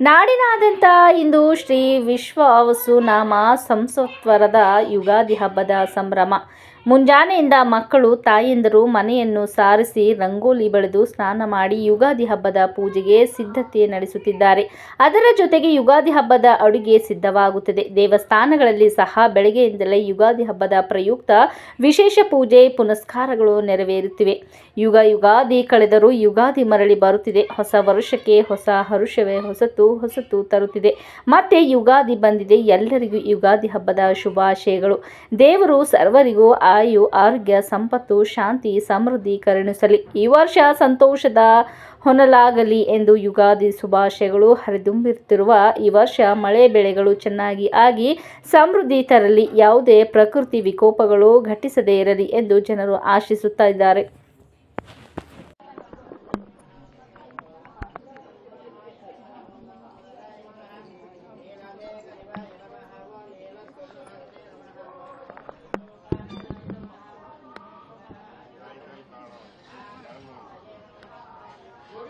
ನಾಡಿನಾದ್ಯಂತ ಇಂದು ಶ್ರೀ ವಿಶ್ವ ವಸುನಾಮ ಸಂಸತ್ವರದ ಯುಗಾದಿ ಹಬ್ಬದ ಸಂಭ್ರಮ. ಮುಂಜಾನೆಯಿಂದ ಮಕ್ಕಳು ತಾಯಂದಿರು ಮನೆಯನ್ನು ಸಾರಿಸಿ ರಂಗೋಲಿ ಬಳಿದು ಸ್ನಾನ ಮಾಡಿ ಯುಗಾದಿ ಹಬ್ಬದ ಪೂಜೆಗೆ ಸಿದ್ಧತೆ ನಡೆಸುತ್ತಿದ್ದಾರೆ. ಅದರ ಜೊತೆಗೆ ಯುಗಾದಿ ಹಬ್ಬದ ಅಡುಗೆ ಸಿದ್ಧವಾಗುತ್ತದೆ. ದೇವಸ್ಥಾನಗಳಲ್ಲಿ ಸಹ ಬೆಳಗ್ಗೆಯಿಂದಲೇ ಯುಗಾದಿ ಹಬ್ಬದ ಪ್ರಯುಕ್ತ ವಿಶೇಷ ಪೂಜೆ, ಪುನಸ್ಕಾರಗಳು ನೆರವೇರುತ್ತಿವೆ. ಯುಗ ಯುಗಾದಿ ಕಳೆದರೂ ಯುಗಾದಿ ಮರಳಿ ಬರುತ್ತಿದೆ. ಹೊಸ ವರ್ಷಕ್ಕೆ ಹೊಸ ಹರುಷವೇ ಹೊಸತು ಹೊಸತು ತರುತ್ತಿದೆ. ಮತ್ತೆ ಯುಗಾದಿ ಬಂದಿದೆ. ಎಲ್ಲರಿಗೂ ಯುಗಾದಿ ಹಬ್ಬದ ಶುಭಾಶಯಗಳು. ದೇವರು ಸರ್ವರಿಗೂ ಆಯು ಆರೋಗ್ಯ, ಸಂಪತ್ತು, ಶಾಂತಿ, ಸಮೃದ್ಧಿ ಕರುಣಿಸಲಿ. ಈ ವರ್ಷ ಸಂತೋಷದ ಹೊನಲಾಗಲಿ ಎಂದು ಯುಗಾದಿ ಶುಭಾಶಯಗಳು ಹರಿದುಂಬಿರುತ್ತಿರುವ ಈ ವರ್ಷ ಮಳೆ ಬೆಳೆಗಳು ಚೆನ್ನಾಗಿ ಆಗಿ ಸಮೃದ್ಧಿ ತರಲಿ. ಯಾವುದೇ ಪ್ರಕೃತಿ ವಿಕೋಪಗಳು ಘಟಿಸದೇ ಇರಲಿ ಎಂದು ಜನರು ಆಶಿಸುತ್ತಾ ಇದ್ದಾರೆ.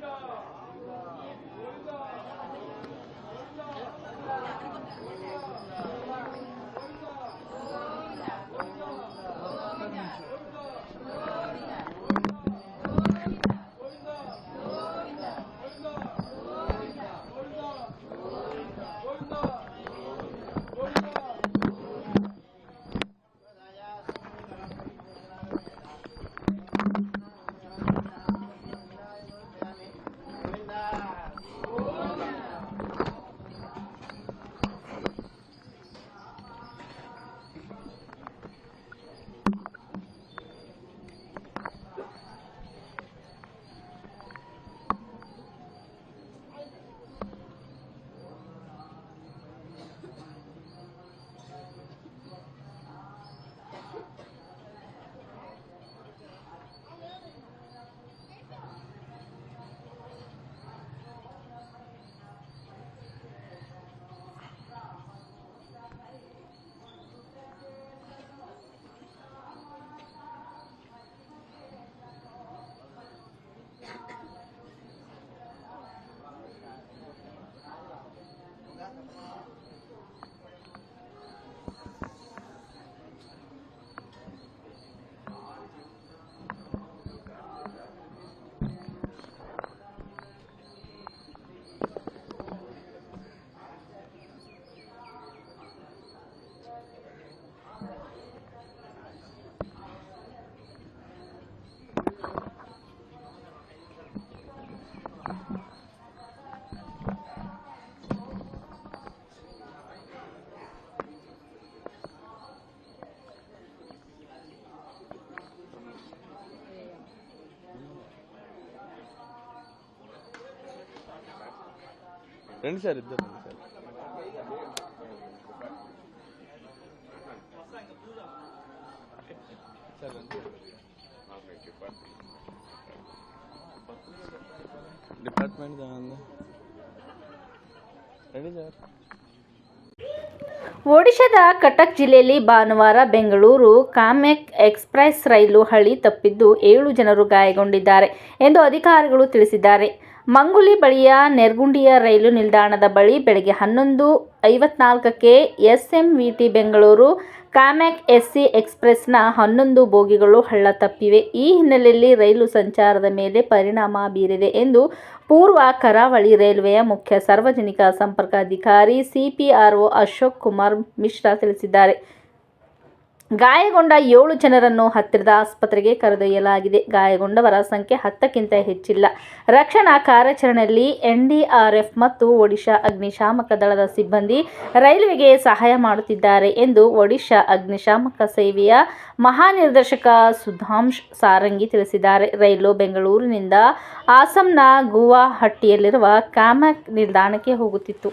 Krishna. రండి సార్ ఇద్దరు రండి సార్ సార్ రండి. డిపార్ట్మెంట్ దాని రండి సార్ ಒಡಿಶಾದ ಕಟಕ್ ಜಿಲ್ಲೆಯಲ್ಲಿ ಭಾನುವಾರ ಬೆಂಗಳೂರು ಕಾಮೆಕ್ ಎಕ್ಸ್ಪ್ರೆಸ್ ರೈಲು ಹಳಿ ತಪ್ಪಿದ್ದು ಏಳು ಜನರು ಗಾಯಗೊಂಡಿದ್ದಾರೆ ಎಂದು ಅಧಿಕಾರಿಗಳು ತಿಳಿಸಿದ್ದಾರೆ ಮಂಗುಲಿ ಬಳಿಯ ನೆರ್ಗುಂಡಿಯ ರೈಲು ನಿಲ್ದಾಣದ ಬಳಿ ಬೆಳಗ್ಗೆ ಹನ್ನೊಂದು ಐವತ್ನಾಲ್ಕಕ್ಕೆ ಎಸ್ಎಂವಿಟಿ ಬೆಂಗಳೂರು ಕಾಮೆಕ್ ಎಸ್ಸಿ ಎಕ್ಸ್ಪ್ರೆಸ್ನ ಹನ್ನೊಂದು ಬೋಗಿಗಳು ಹಳ್ಳ ತಪ್ಪಿವೆ. ಈ ಹಿನ್ನೆಲೆಯಲ್ಲಿ ರೈಲು ಸಂಚಾರದ ಮೇಲೆ ಪರಿಣಾಮ ಬೀರಿದೆ ಎಂದು ಪೂರ್ವ ಕರಾವಳಿ ರೈಲ್ವೆಯ ಮುಖ್ಯ ಸಾರ್ವಜನಿಕ ಸಂಪರ್ಕ ಅಧಿಕಾರಿ ಸಿಪಿಆರ್ಒ ಅಶೋಕ್ ಕುಮಾರ್ ಮಿಶ್ರಾ ತಿಳಿಸಿದ್ದಾರೆ. ಗಾಯಗೊಂಡ ಏಳು ಜನರನ್ನು ಹತ್ತಿರದ ಆಸ್ಪತ್ರೆಗೆ ಕರೆದೊಯ್ಯಲಾಗಿದೆ. ಗಾಯಗೊಂಡವರ ಸಂಖ್ಯೆ ಹತ್ತಕ್ಕಿಂತ ಹೆಚ್ಚಿಲ್ಲ. ರಕ್ಷಣಾ ಕಾರ್ಯಾಚರಣೆಯಲ್ಲಿ ಎನ್ಡಿಆರ್ಎಫ್ ಮತ್ತು ಒಡಿಶಾ ಅಗ್ನಿಶಾಮಕ ದಳದ ಸಿಬ್ಬಂದಿ ರೈಲ್ವೆಗೆ ಸಹಾಯ ಮಾಡುತ್ತಿದ್ದಾರೆ ಎಂದು ಒಡಿಶಾ ಅಗ್ನಿಶಾಮಕ ಸೇವೆಯ ಮಹಾನಿರ್ದೇಶಕ ಸುಧಾಂಶ್ ಸಾರಂಗಿ ತಿಳಿಸಿದ್ದಾರೆ. ರೈಲು ಬೆಂಗಳೂರಿನಿಂದ ಆಸಂನ ಗುವಾಹಟ್ಟಿಯಲ್ಲಿರುವ ಕಾಮಕ್ ನಿಲ್ದಾಣಕ್ಕೆ ಹೋಗುತ್ತಿತ್ತು.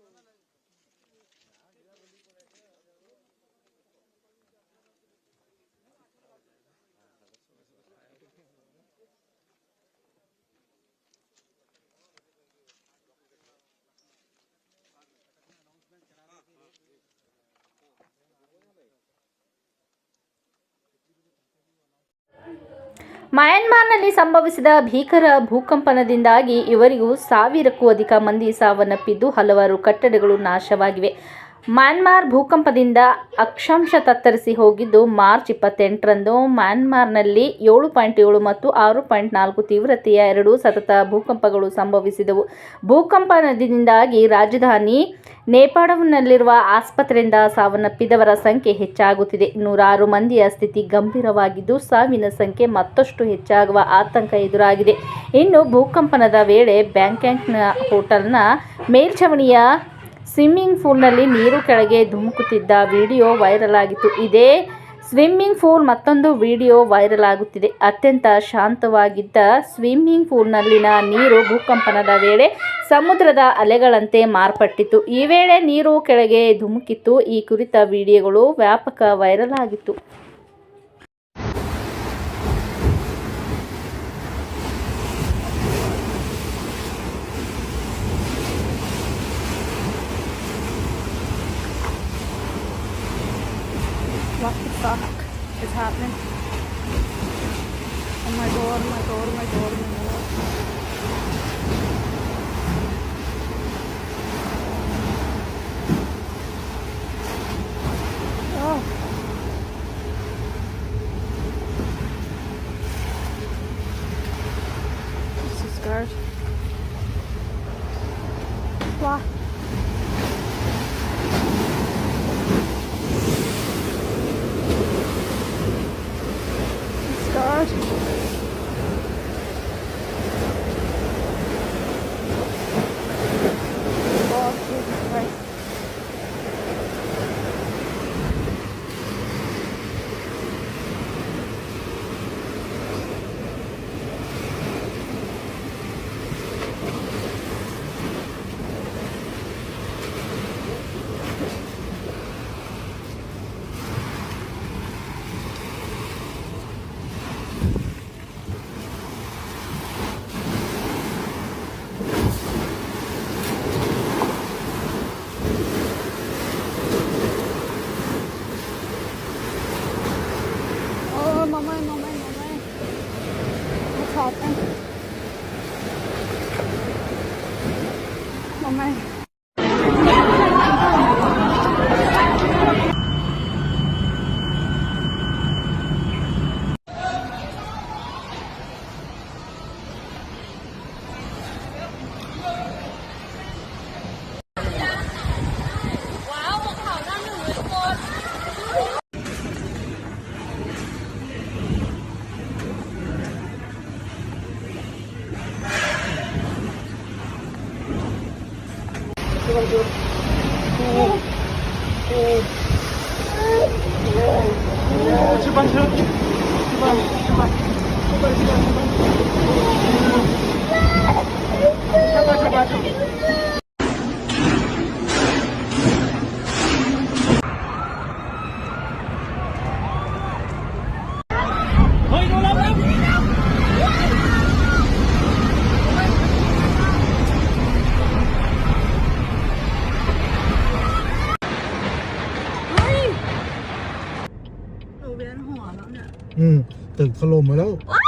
ಮಯನ್ಮಾರ್ನಲ್ಲಿ ಸಂಭವಿಸಿದ ಭೀಕರ ಭೂಕಂಪನದಿಂದಾಗಿ ಇವರಿಗೂ ಸಾವಿರಕ್ಕೂ ಅಧಿಕ ಮಂದಿ ಸಾವನ್ನಪ್ಪಿದ್ದು ಹಲವಾರು ಕಟ್ಟಡಗಳು ನಾಶವಾಗಿವೆ. ಮ್ಯಾನ್ಮಾರ್ ಭೂಕಂಪದಿಂದ ಅಕ್ಷಾಂಶ ತತ್ತರಿಸಿ ಹೋಗಿದ್ದು ಮಾರ್ಚ್ ಇಪ್ಪತ್ತೆಂಟರಂದು. ಮ್ಯಾನ್ಮಾರ್ನಲ್ಲಿ ಏಳು ಪಾಯಿಂಟ್ ಏಳು ಮತ್ತು ಆರು ಪಾಯಿಂಟ್ ನಾಲ್ಕು ತೀವ್ರತೆಯ ಎರಡು ಸತತ ಭೂಕಂಪಗಳು ಸಂಭವಿಸಿದವು. ಭೂಕಂಪನದಿಂದಾಗಿ ರಾಜಧಾನಿ ನೇಪಾಳಂನಲ್ಲಿರುವ ಆಸ್ಪತ್ರೆಯಿಂದ ಸಾವನ್ನಪ್ಪಿದವರ ಸಂಖ್ಯೆ ಹೆಚ್ಚಾಗುತ್ತಿದೆ. ನೂರಾರು ಮಂದಿಯ ಸ್ಥಿತಿ ಗಂಭೀರವಾಗಿದ್ದು ಸಾವಿನ ಸಂಖ್ಯೆ ಮತ್ತಷ್ಟು ಹೆಚ್ಚಾಗುವ ಆತಂಕ ಎದುರಾಗಿದೆ. ಇನ್ನು ಭೂಕಂಪನದ ವೇಳೆ ಬ್ಯಾಂಕಾಕ್ನ ಹೋಟೆಲ್ನ ಮೇಲ್ಛಾವಣಿಯ ಸ್ವಿಮ್ಮಿಂಗ್ ಫೂಲ್ನಲ್ಲಿ ನೀರು ಕೆಳಗೆ ಧುಮುಕುತ್ತಿದ್ದ ವಿಡಿಯೋ ವೈರಲ್ ಆಗಿತ್ತು. ಇದೇ ಸ್ವಿಮ್ಮಿಂಗ್ ಫೂಲ್ ಮತ್ತೊಂದು ವಿಡಿಯೋ ವೈರಲ್ ಆಗುತ್ತಿದೆ. ಅತ್ಯಂತ ಶಾಂತವಾಗಿದ್ದ ಸ್ವಿಮ್ಮಿಂಗ್ ಫೂಲ್ನಲ್ಲಿನ ನೀರು ಭೂಕಂಪನದ ವೇಳೆ ಸಮುದ್ರದ ಅಲೆಗಳಂತೆ ಮಾರ್ಪಟ್ಟಿತ್ತು. ಈ ವೇಳೆ ನೀರು ಕೆಳಗೆ ಧುಮುಕಿತ್ತು. ಈ ಕುರಿತ ವಿಡಿಯೋಗಳು ವ್ಯಾಪಕ ವೈರಲ್ ಆಗಿತ್ತು. What the fuck is happening? Oh my god, oh my god, oh my god, oh my god. อืมตึกถล่มมาแล้ว ว้